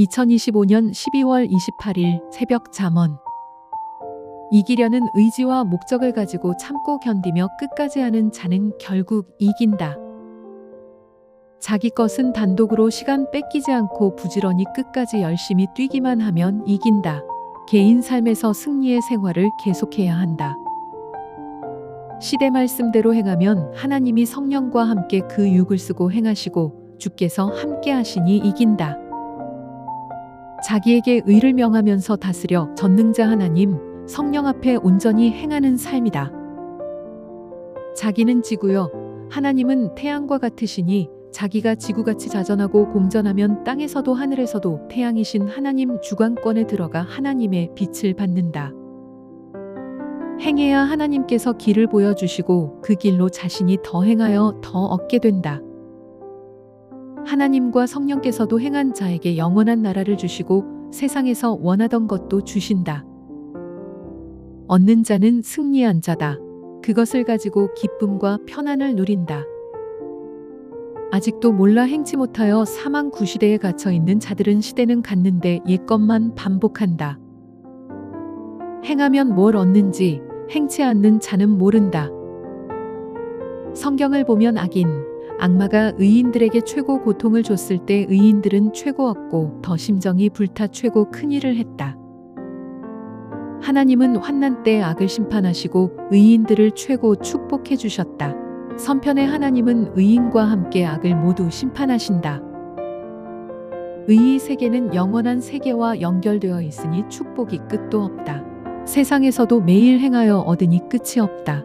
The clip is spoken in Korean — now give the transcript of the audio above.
2025년 12월 28일 새벽 잠언. 이기려는 의지와 목적을 가지고 참고 견디며 끝까지 하는 자는 결국 이긴다. 자기 것은 단독으로 시간 뺏기지 않고 부지런히 끝까지 열심히 뛰기만 하면 이긴다. 개인 삶에서 승리의 생활을 계속해야 한다. 시대 말씀대로 행하면 하나님이 성령과 함께 그 육을 쓰고 행하시고 주께서 함께 하시니 이긴다. 자기에게 의를 명하면서 다스려 전능자 하나님, 성령 앞에 온전히 행하는 삶이다. 자기는 지구요, 하나님은 태양과 같으시니 자기가 지구같이 자전하고 공전하면 땅에서도 하늘에서도 태양이신 하나님 주관권에 들어가 하나님의 빛을 받는다. 행해야 하나님께서 길을 보여주시고 그 길로 자신이 더 행하여 더 얻게 된다. 하나님과 성령께서도 행한 자에게 영원한 나라를 주시고 세상에서 원하던 것도 주신다. 얻는 자는 승리한 자다. 그것을 가지고 기쁨과 편안을 누린다. 아직도 몰라 행치 못하여 사망 구시대에 갇혀 있는 자들은 시대는 갔는데 옛것만 반복한다. 행하면 뭘 얻는지 행치 않는 자는 모른다. 성경을 보면 악인, 악마가 의인들에게 최고 고통을 줬을 때 의인들은 최고 얻고 더 심정이 불타 최고 큰 일을 했다. 하나님은 환난 때 악을 심판하시고 의인들을 최고 축복해 주셨다. 선편의 하나님은 의인과 함께 악을 모두 심판하신다. 의의 세계는 영원한 세계와 연결되어 있으니 축복이 끝도 없다. 세상에서도 매일 행하여 얻으니 끝이 없다.